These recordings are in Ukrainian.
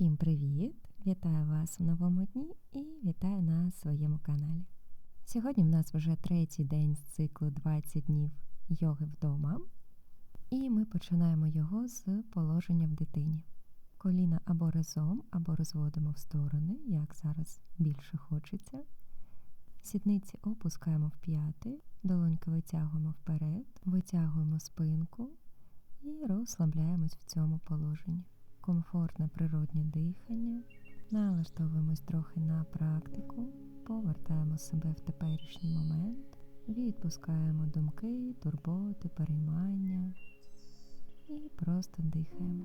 Всім привіт! Вітаю вас в новому дні і вітаю на своєму каналі. Сьогодні в нас вже третій день з циклу 20 днів йоги вдома, і ми починаємо його з положення в дитині. Коліна або разом, або розводимо в сторони, як зараз більше хочеться. Сідниці опускаємо в п'яти, долоньки витягуємо вперед, витягуємо спинку і розслабляємось в цьому положенні комфортне природнє дихання, налаштовуємось трохи на практику, повертаємо себе в теперішній момент, відпускаємо думки, турботи, переймання. І просто дихаємо.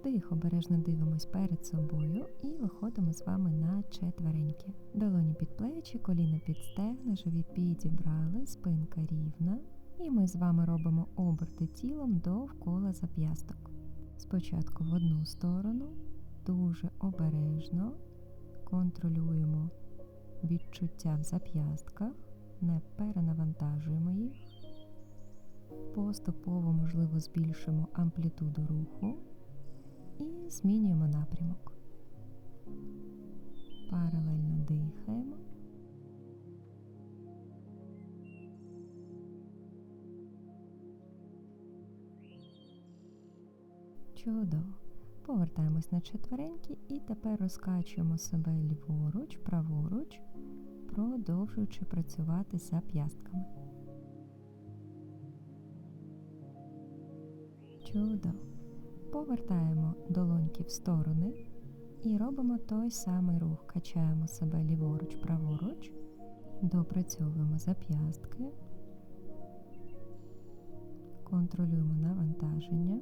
Вдих, обережно дивимось перед собою і виходимо з вами на четвереньки. Долоні під плечі, коліна під стегна, живіт підібрали, спинка рівна. І ми з вами робимо оберти тілом довкола зап'ясток. Спочатку в одну сторону, дуже обережно контролюємо відчуття в зап'ястках, не перенавантажуємо їх. Поступово, можливо, збільшимо амплітуду руху змінюємо напрямок. Паралельно дихаємо. Чудово. Повертаємось на четвереньки і тепер розкачуємо себе ліворуч, праворуч, продовжуючи працювати за п'ястками. Чудово. Повертаємо долоньки в сторони і робимо той самий рух. Качаємо себе ліворуч, праворуч, допрацьовуємо зап'ястки, контролюємо навантаження.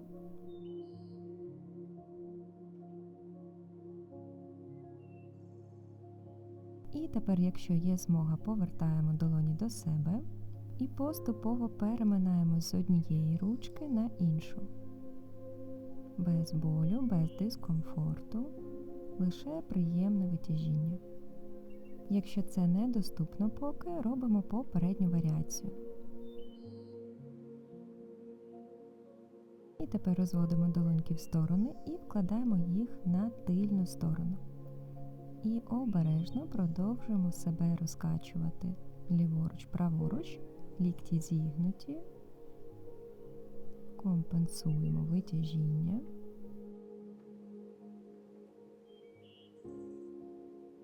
І тепер, якщо є змога, повертаємо долоні до себе і поступово переминаємо з однієї ручки на іншу без болю, без дискомфорту, лише приємне витяжіння. Якщо це недоступно поки, робимо попередню варіацію. І тепер розводимо долоньки в сторони і вкладаємо їх на тильну сторону. І обережно продовжуємо себе розкачувати ліворуч, праворуч, лікті зігнуті, компенсуємо витяжіння.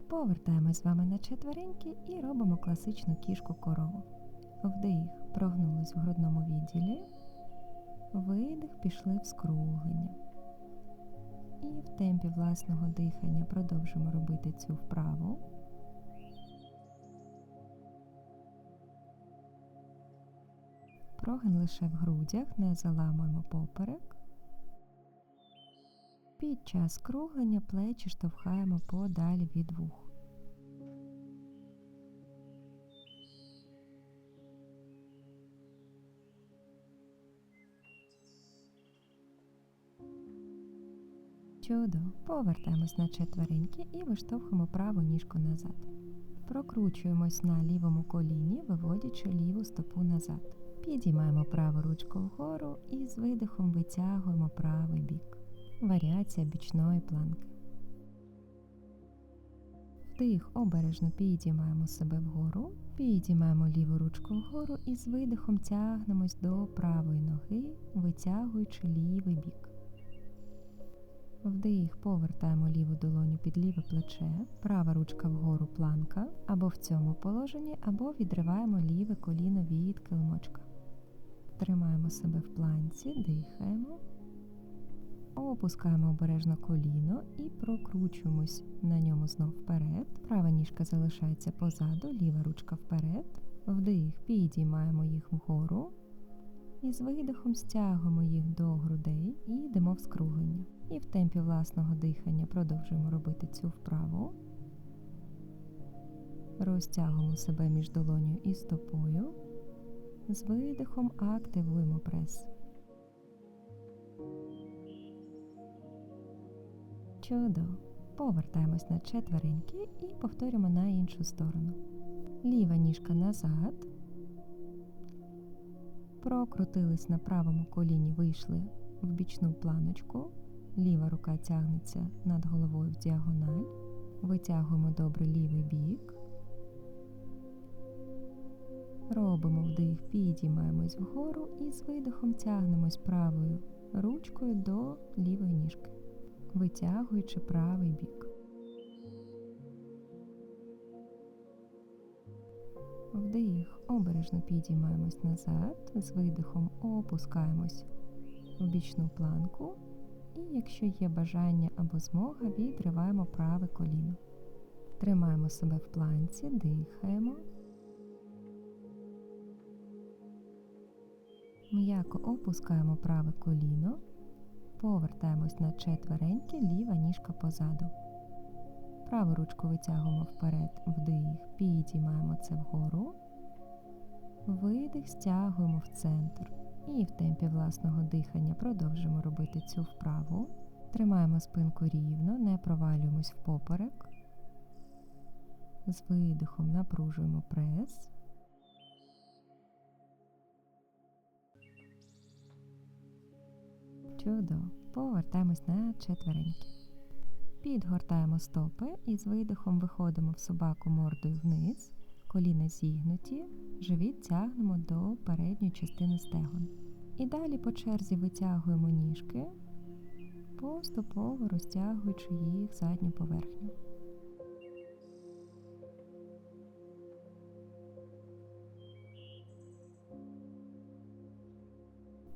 Повертаємось з вами на четвереньки і робимо класичну кішку корову. Вдих, прогнулись в грудному відділі, видих, пішли в скруглення. І в темпі власного дихання продовжимо робити цю вправу. Прогин лише в грудях, не заламуємо поперек. Під час круглення плечі штовхаємо подалі від вух. Чудово. Повертаємось на четвереньки і виштовхуємо праву ніжку назад. Прокручуємось на лівому коліні, виводячи ліву стопу назад. Підіймаємо праву ручку вгору і з видихом витягуємо правий бік. Варіація бічної планки. Вдих обережно підіймаємо себе вгору, підіймаємо ліву ручку вгору і з видихом тягнемось до правої ноги, витягуючи лівий бік. Вдих, повертаємо ліву долоню під ліве плече, права ручка вгору планка, або в цьому положенні, або відриваємо ліве коліно від килимочка. Тримаємо себе в планці, дихаємо, опускаємо обережно коліно і прокручуємось на ньому знов вперед. Права ніжка залишається позаду, ліва ручка вперед. Вдих, підіймаємо їх вгору. І з видихом стягуємо їх до грудей і йдемо в скруглення. І в темпі власного дихання продовжуємо робити цю вправу. Розтягуємо себе між долонею і стопою. З видихом активуємо прес. Чудово. Повертаємось на четвереньки і повторюємо на іншу сторону. Ліва ніжка назад. Прокрутились на правому коліні, вийшли в бічну планочку. Ліва рука тягнеться над головою в діагональ. Витягуємо добре лівий бік. Робимо вдих, підіймаємось вгору і з видихом тягнемось правою ручкою до лівої ніжки, витягуючи правий бік. Вдих, обережно підіймаємось назад, з видихом опускаємось в бічну планку. І якщо є бажання або змога, відриваємо праве коліно. Тримаємо себе в планці, дихаємо. М'яко опускаємо праве коліно, повертаємось на четвереньки, ліва ніжка позаду. Праву ручку витягуємо вперед, вдих, підіймаємо це вгору, видих, стягуємо в центр. І в темпі власного дихання продовжимо робити цю вправу. Тримаємо спинку рівно, не провалюємось в поперек. З видихом напружуємо прес. Чудово. Повертаємось на четвереньки. Підгортаємо стопи і з видихом виходимо в собаку мордою вниз, коліна зігнуті, живіт тягнемо до передньої частини стегон. І далі по черзі витягуємо ніжки, поступово розтягуючи їх задню поверхню.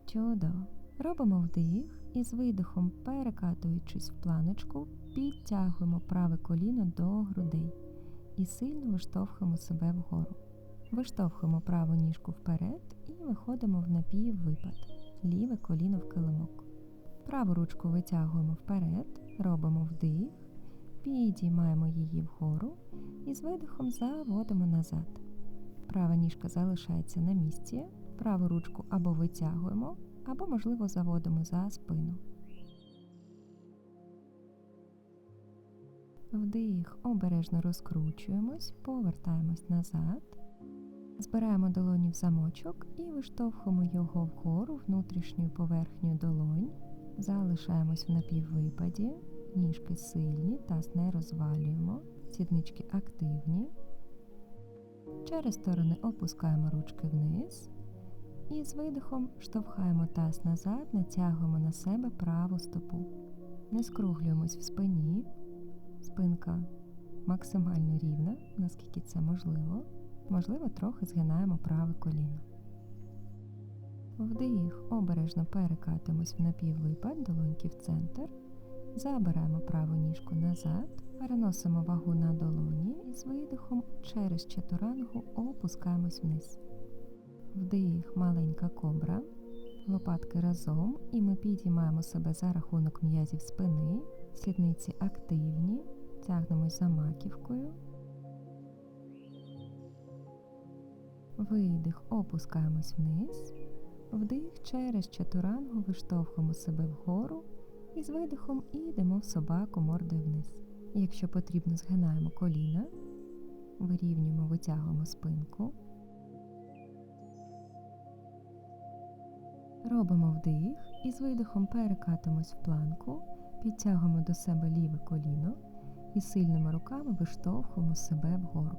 Чудово. Робимо вдих і з видихом, перекатуючись в планочку, підтягуємо праве коліно до грудей і сильно виштовхуємо себе вгору. Виштовхуємо праву ніжку вперед і виходимо в напіввипад. Ліве коліно в килимок. Праву ручку витягуємо вперед, робимо вдих, підіймаємо її вгору і з видихом заводимо назад. Права ніжка залишається на місці, праву ручку або витягуємо, або, можливо, заводимо за спину. Вдих, обережно розкручуємось, повертаємось назад. Збираємо долоні в замочок і виштовхуємо його вгору внутрішньою поверхнею долонь. Залишаємось в напіввипаді, ніжки сильні, таз не розвалюємо, сіднички активні. Через сторони опускаємо ручки вниз. І з видихом штовхаємо таз назад, натягуємо на себе праву стопу. Не скруглюємось в спині. Спинка максимально рівна, наскільки це можливо. Можливо, трохи згинаємо праве коліно. Вдих, обережно перекатимось в напіввипад, долоньки в центр. Забираємо праву ніжку назад, переносимо вагу на долоні і з видихом через чатурангу опускаємось вниз. Вдих, маленька кобра, лопатки разом, і ми підіймаємо себе за рахунок м'язів спини, сідниці активні, тягнемось за маківкою. Видих, опускаємось вниз. Вдих через чатурангу виштовхуємо себе вгору і з видихом йдемо в собаку мордою вниз. Якщо потрібно, згинаємо коліна, вирівнюємо, витягуємо спинку. Робимо вдих і з видихом перекатимось в планку, підтягуємо до себе ліве коліно і сильними руками виштовхуємо себе вгору.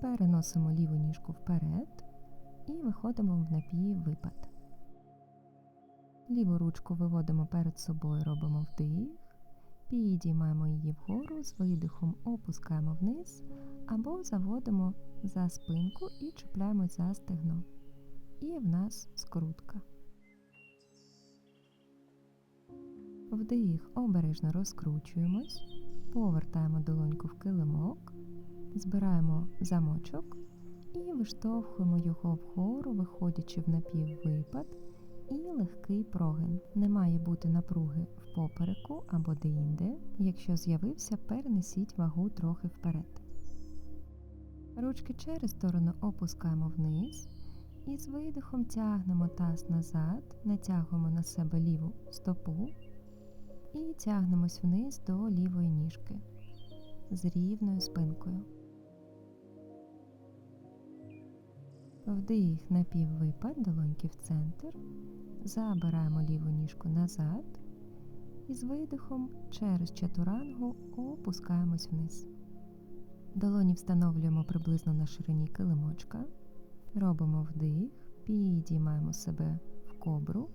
Переносимо ліву ніжку вперед і виходимо в напіввипад. Ліву ручку виводимо перед собою, робимо вдих, підіймаємо її вгору, з видихом опускаємо вниз або заводимо за спинку і чіпляємось за стегно. І в нас скрутка. Вдих, обережно розкручуємось, повертаємо долоньку в килимок, збираємо замочок і виштовхуємо його вгору, виходячи в напіввипад і легкий прогин. Не має бути напруги в попереку або деінде. Якщо з'явився, перенесіть вагу трохи вперед. Ручки через сторону опускаємо вниз. І з видихом тягнемо таз назад, натягуємо на себе ліву стопу і тягнемось вниз до лівої ніжки з рівною спинкою. Вдих напіввипад, долоньки в центр. Забираємо ліву ніжку назад. І з видихом через чатурангу опускаємось вниз. Долоні встановлюємо приблизно на ширині килимочка. Робимо вдих, підіймаємо себе в кобру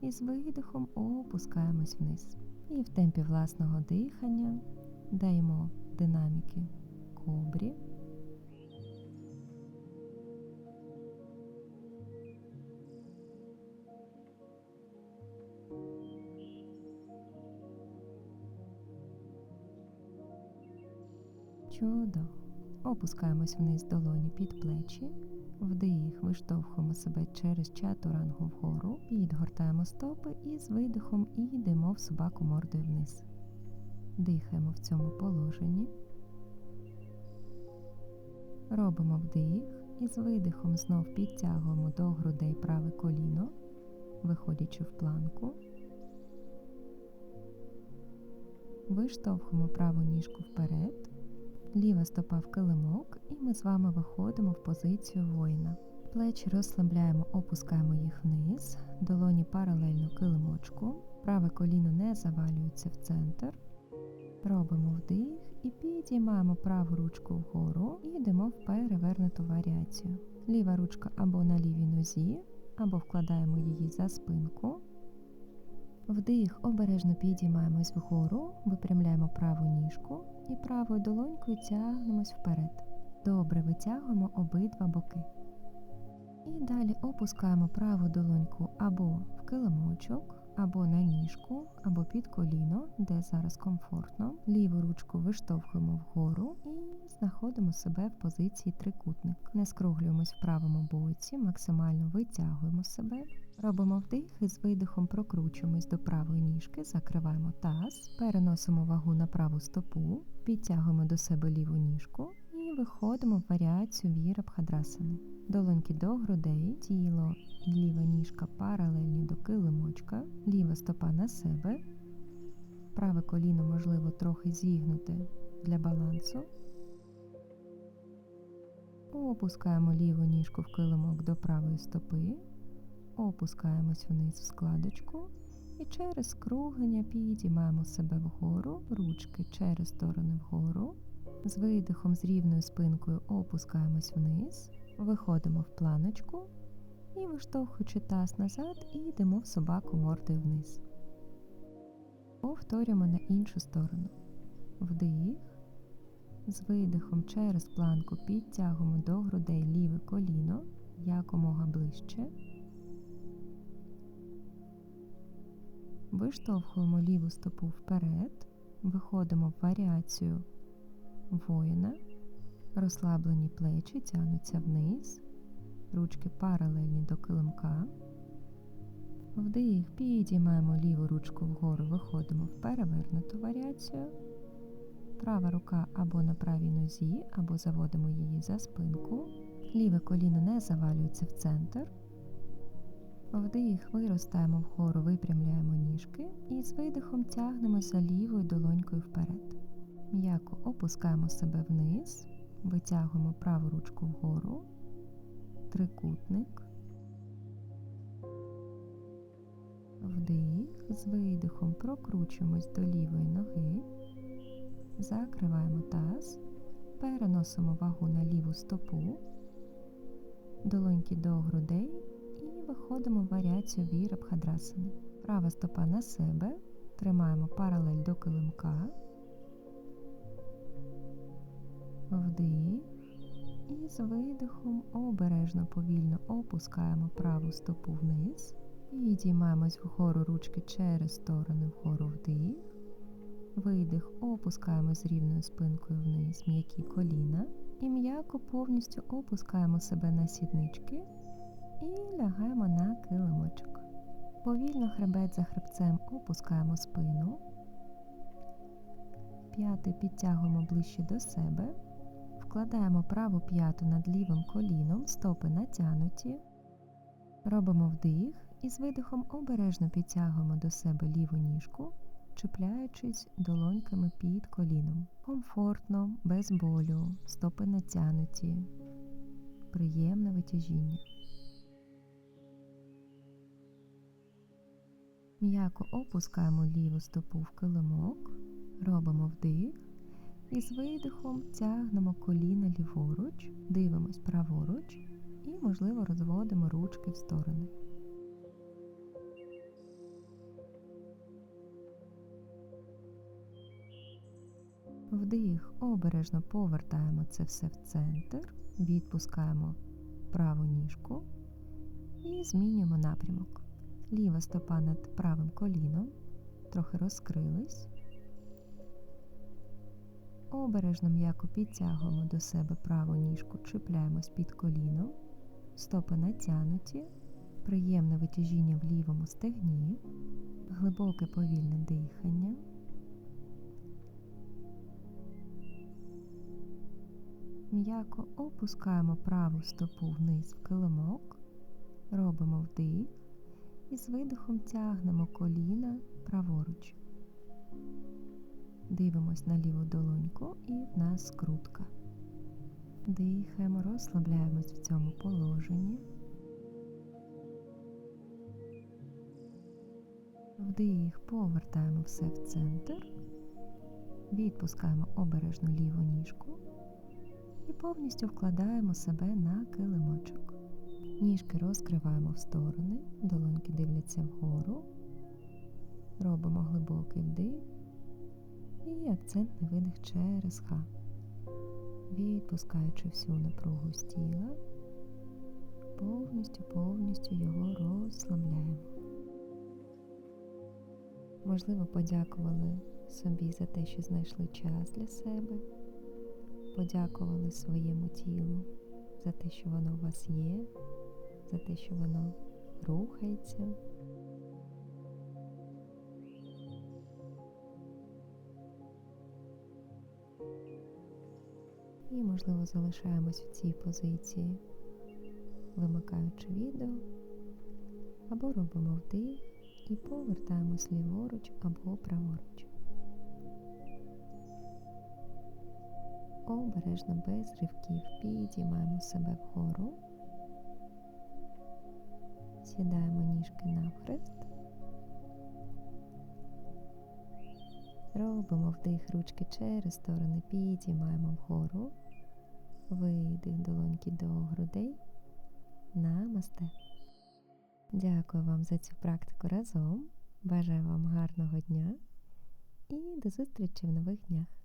і з видихом опускаємось вниз. І в темпі власного дихання даємо динаміки кобрі. Чудо. Опускаємось вниз долоні під плечі. Вдих, виштовхуємо себе через чатурангу вгору, підгортаємо стопи і з видихом йдемо в собаку мордою вниз. Дихаємо в цьому положенні. Робимо вдих і з видихом знов підтягуємо до грудей праве коліно, виходячи в планку. Виштовхуємо праву ніжку вперед, ліва стопа в килимок, і ми з вами виходимо в позицію воїна. Плечі розслабляємо, опускаємо їх вниз, долоні паралельно килимочку, праве коліно не завалюється в центр. Робимо вдих і підіймаємо праву ручку вгору і йдемо в перевернуту варіацію. Ліва ручка або на лівій нозі, або вкладаємо її за спинку. Вдих, обережно підіймаємось вгору, випрямляємо праву ніжку і правою долонькою тягнемось вперед. Добре витягуємо обидва боки. І далі опускаємо праву долоньку або в килимочок, або на ніжку, або під коліно, де зараз комфортно. Ліву ручку виштовхуємо вгору і знаходимо себе в позиції трикутник. Не скруглюємось в правому боці, максимально витягуємо себе. Робимо вдих і з видихом прокручуємось до правої ніжки, закриваємо таз, переносимо вагу на праву стопу, підтягуємо до себе ліву ніжку і виходимо в варіацію вірабхадрасани. Долоньки до грудей, тіло ліва ніжка паралельні до килимочка, ліва стопа на себе, праве коліно можливо трохи зігнути для балансу. Опускаємо ліву ніжку в килимок до правої стопи, опускаємось вниз в складочку і через скруглення підіймаємо себе вгору, ручки через сторони вгору. З видихом з рівною спинкою опускаємось вниз, виходимо в планочку і, виштовхуючи таз назад, і йдемо в собаку мордою вниз. Повторюємо на іншу сторону. Вдих. З видихом через планку підтягуємо до грудей ліве коліно якомога ближче. Виштовхуємо ліву стопу вперед, виходимо в варіацію воїна, розслаблені плечі тягнуться вниз, ручки паралельні до килимка. Вдих, підіймаємо ліву ручку вгору, виходимо в перевернуту варіацію. Права рука або на правій нозі, або заводимо її за спинку. Ліве коліно не завалюється в центр. Вдих, виростаємо вгору, випрямляємо ніжки і з видихом тягнемося лівою долонькою вперед. М'яко опускаємо себе вниз, витягуємо праву ручку вгору, трикутник. Вдих, з видихом прокручуємось до лівої ноги, закриваємо таз, переносимо вагу на ліву стопу, долоньки до грудей виходимо в варіацію вірабхадрасани. Права стопа на себе, тримаємо паралель до килимка. Вдих. І з видихом обережно повільно опускаємо праву стопу вниз. Підіймаємось вгору ручки через сторони вгору вдих. Видих, опускаємо з рівною спинкою вниз м'які коліна. І м'яко повністю опускаємо себе на сіднички і лягаємо на килимочок. Повільно хребет за хребцем опускаємо спину. П'яти підтягуємо ближче до себе. Вкладаємо праву п'яту над лівим коліном, стопи натянуті. Робимо вдих і з видихом обережно підтягуємо до себе ліву ніжку, чіпляючись долоньками під коліном. Комфортно, без болю, стопи натянуті. приємне витяжіння. М'яко опускаємо ліву стопу в килимок, робимо вдих і з видихом тягнемо коліна ліворуч, дивимось праворуч і, можливо, розводимо ручки в сторони. Вдих, обережно повертаємо це все в центр, відпускаємо праву ніжку і змінюємо напрямок. Ліва стопа над правим коліном, трохи розкрились. Обережно м'яко підтягуємо до себе праву ніжку, чіпляємось під коліном, стопи натягнуті, приємне витяжіння в лівому стегні, глибоке повільне дихання. М'яко опускаємо праву стопу вниз в килимок, робимо вдих і з видихом тягнемо коліна праворуч. Дивимось на ліву долоньку і в нас скрутка. Дихаємо, розслабляємось в цьому положенні. Вдих, повертаємо все в центр, відпускаємо обережно ліву ніжку і повністю вкладаємо себе на килимочок. Ніжки розкриваємо в сторони, долоньки дивляться вгору, робимо глибокий вдих і акцентний видих через ха, відпускаючи всю напругу з тіла, повністю повністю його розслабляємо. Можливо, подякували собі за те, що знайшли час для себе, подякували своєму тілу за те, що воно у вас є, за те, що воно рухається. І, можливо, залишаємось в цій позиції, вимикаючи відео, або робимо вдих і повертаємось ліворуч або праворуч. Обережно без ривків підіймаємо себе вгору, сідаємо ніжки навхрест, робимо вдих ручки через сторони, підіймаємо вгору, видих долоньки до грудей, намасте. Дякую вам за цю практику разом. Бажаю вам гарного дня і до зустрічі в нових днях.